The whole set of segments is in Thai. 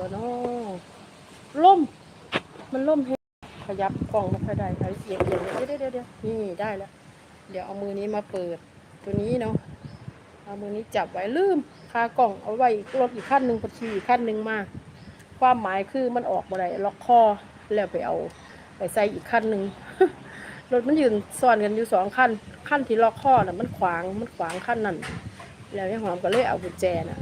บ่เนาะล่ม มันล่มให้ขยับกล่องไม่ค่อยได้เอาเอียงเอียงเดี๋ยวเดี๋ยวเดี๋ยวนี่ได้แล้ว เดี๋ยวเอามือนี้มาเปิด ตัวนี้เนาะ เอามือนี้จับไว้ลืมคากล่องเอาไว้อีกรถอีกขั้นหนึ่งพอชีอีกขั้นหนึ่งมา ความหมายคือมันออกมาได้ล็อกคอแล้วไปเอาไปใส่อีกขั้นหนึ่งรถมันยืนซ้อนกันอยู่สองขั้นขั้นที่ล็อกคอน่ะมันขวางมันขวางขั้นนั้น แล้วยังหอมก็เลยเอากุญแจน่ะ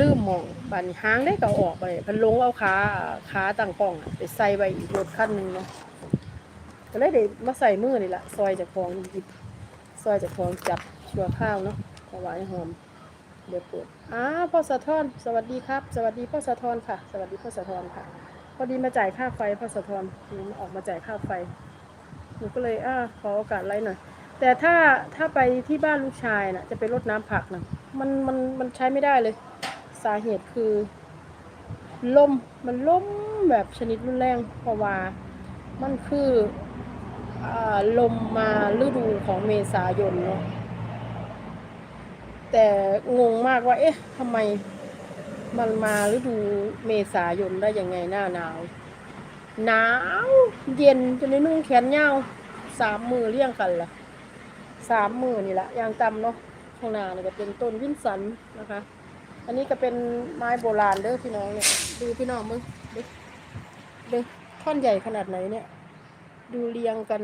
ลืมมองบันห้างได้ก็ออกไปพันลงเอาขาขาตั้งกล้องอะไปใส่ไว้อีกรถขั้นหนึ่งเนาะก็เลยได้มาใส่มือนี่แหละซอยจากของหยิบซอยจากของจับชัวข้าวเนาะถวายหอมเดี๋ยวปิดอ้าพ่อสะท้อน สวัสดีครับ สวัสดีพ่อสะท้อนค่ะ สวัสดีพ่อสะท้อนค่ะ พอดีมาจ่ายค่าไฟพ่อสะท้อนหนูออกมาจ่ายค่าไฟหนูก็เลยอ่าขอโอกาสไล่หน่อย แต่ถ้าถ้าไปที่บ้านลูกชายน่ะ จะไปรดน้ำผักน่ะมันมันมันใช้ไม่ได้เลย สาเหตุคือลมมันล่มแบบชนิดรุนแรงเพราะว่ามันคืออลมมาฤดูของเมษายนเนาะแต่งงมากว่า เอ๊ะทำไมมันมาฤดูเมษายนได้ยังไงหน้าหนาว หนาว เย็นจนได้นุ่งแขนยาวสามมือเรียงกันล่ะ สามหมือนี่แหละยางต่ำเนาะข้างหน้านี่ก็เป็นต้นวินสันนะคะ อันนี้ก็เป็นไม้โบราณเด้อพี่น้องเนี่ยดูพี่น้องมึงดูดูท่อนใหญ่ขนาดไหนเนี่ย ดูเรียงกัน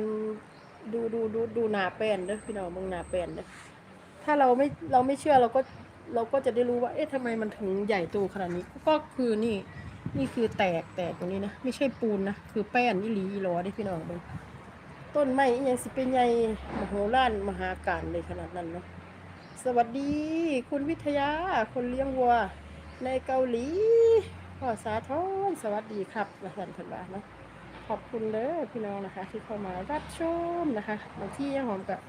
ดูดูดูดูหนาแป้นเด้อพี่น้องมึงหนาแป้นเด้อถ้าเราไม่เราไม่เชื่อเราก็เราก็จะได้รู้ว่า เอ๊ะทำไมมันถึงใหญ่โตขนาดนี้ ก็คือนี่ นี่คือแตกแตกตรงนี้นะ ไม่ใช่ปูนนะ คือแป้นอีหลีอีหลอได้พี่น้องมึง ต้นไม้ยังสิเป็นใหญ่มโหฬารมหาการเลยขนาดนั้นเนาะสวัสดี คุณวิทยา คนเลี้ยงวัว ในเกาหลีพ่อสาทรสวัสดีครับนะท่านผู้ชมเนาะขอบคุณเด้อพี่น้องนะคะ ที่เข้ามารับชมนะคะบางที่ยังหอมกับ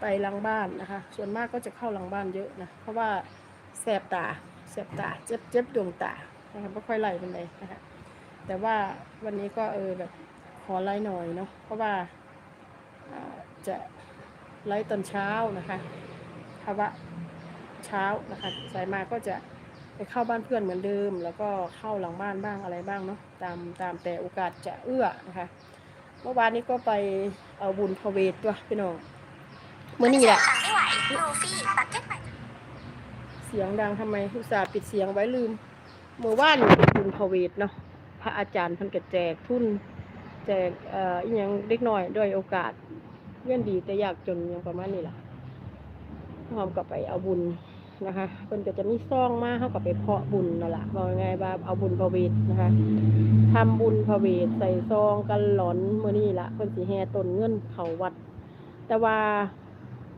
ไปหลังบ้านนะคะ ส่วนมากก็จะเข้าหลังบ้านเยอะนะ เพราะว่าแสบตาแสบตาเจ็บเจ็บดวงตานะคะไม่ค่อยไหลเป็นเลยนะคะแต่ว่าวันนี้ก็เออแบบขอไล่หน่อยเนาะเพราะว่า จะไล่ตอนเช้านะคะภาวะเช้านะคะ สายมาก็จะไปเข้าบ้านเพื่อนเหมือนเดิม แล้วก็เข้าหลังบ้านบ้างอะไรบ้างเนาะตามตามแต่โอกาสจะเอื้อนะคะ เมื่อวานนี้ก็ไปเอาบุญพระเวทด้วพี่น้องเมื่อนี่แหละเสียงดังทำไมอุตส่าห์ปิดเสียงไว้ลืม เมื่อวานเป็นบุญพระเวทเนาะพระอาจารย์เพิ่นก็แจกทุนแจกเอ่ออีหยังเล็กน้อยด้วยโอกาส เรียนดีแต่ยากจนอยังประมาณนี้ล่ะพร้อมกับไปเอาบุญนะคะเพิ่นก็จะมีซองมาเฮากับไปเพาะบุญนั่นแหละบอกไงว่าเอาบุญพระเวทนะคะทำบุญพระเวทใส่ซองกันหลอนมื้อนี้ละเพิ่นสิแห่ตนเงินเขาวัด แต่ว่า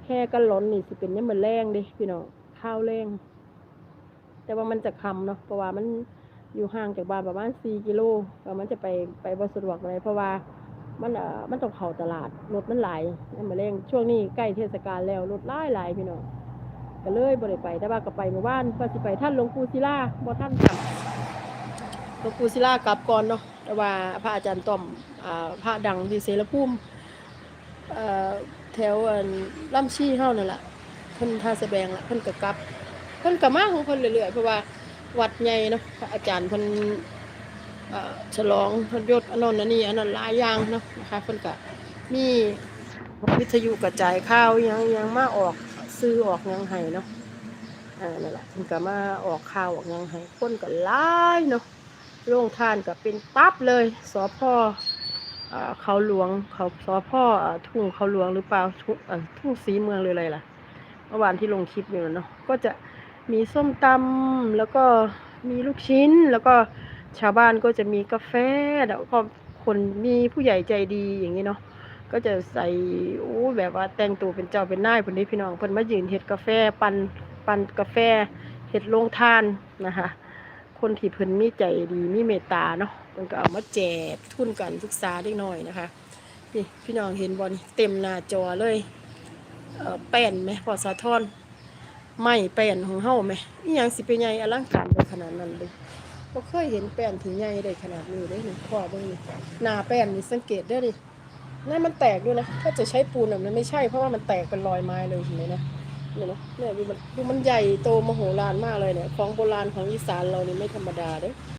แห่กันหลอนนี่สิเป็นยามมื้อแรงด้พี่น้องข้าวแรงแต่ว่ามันจะคำเนาะเพราะว่ามันอยู่ห่างจากบ้านประมาณ4กิโลก็มันจะไปไปบ่สะดวกเลยเพราะว่า มันเอ่อมันต้องเข้าตลาดรถมันหลายนั่นมาเร่งช่วงนี้ใกล้เทศกาลแล้วรถหลายหลายพี่น้องก็เลยบ่ได้ไปแต่ว่าก็ไปเมื่อวานว่าสิไปท่านหลวงปู่ศิลาบ่ท่านกลับหลวงปู่ศิลากลับก่อนเนาะแต่ว่าพระอาจารย์ต้อมอ่าพระดังที่เสรภูมิเอ่อแถวอันลำชีเฮานั่นแหละเพิ่นท่าสะแบงละเพิ่นก็กลับเพิ่นก็มาของเพิ่นเรื่อยๆเพราะว่าวัดใหญ่เนาะพระอาจารย์เพิ่น ฉลองพยศอันนั้นอันนี้อันนั้นหลายอย่างเนาะนะคะเพิ่นก็มีวิทยุกระจายข่าวยังยังมาออกซื้อออกยังให้เนาะอ่านั่นแหละเพิ่นก็มาออกข่าวออกยังให้คนก็หลายเนาะโรงทานก็เป็นตับเลยสพอ่าเขาหลวงเขาสพอ่าทุ่งเขาหลวงหรือเปล่าทุ่งทุ่งสีเมืองหรืออะไรล่ะเมื่อวานที่ลงคลิปอยู่เนาะก็จะมีส้มตำแล้วก็มีลูกชิ้นแล้วก็ ชาวบ้านก็จะมีกาแฟแล้วก็คนมีผู้ใหญ่ใจดีอย่างนี้เนาะก็จะใส่โอ้แบบว่าแต่งตัวเป็นเจ้าเป็นนายเพิ่นนี้พี่น้องเพิ่นมายืนเฮ็ดกาแฟปันปันกาแฟเฮ็ดโรงทานนะคะ คนที่เพิ่นมีใจดีมีเมตตาเนาะเพิ่นก็เอามาแจกทุนการศึกษาเด็กน้อยนะคะนี่พี่น้องเห็นบ่นี่เต็มหน้าจอเลยเออแป้นไหมพอสะท้อนไม้แป้นของเฮ้าไหมอีหยังสิเป็นใหญ่อลังการขนาดนั้นเลย บ่เคยเห็นแป้นถึงใหญ่ได้ขนาดนี้เลยนี่พ่อเบิ่งนี่หน้าแป้นนี่สังเกตได้ดินั่นมันแตกด้วยนะ ถ้าจะใช้ปูนแบบนั้นไม่ใช่ เพราะว่ามันแตกเป็นรอยไม้เลยเห็นไหมนะเนี่ยนะเนี่ยดูมันดูมันใหญ่โตมโหฬารมากเลยเนี่ย ของโบราณของอีสานเรานี่ไม่ธรรมดาเด้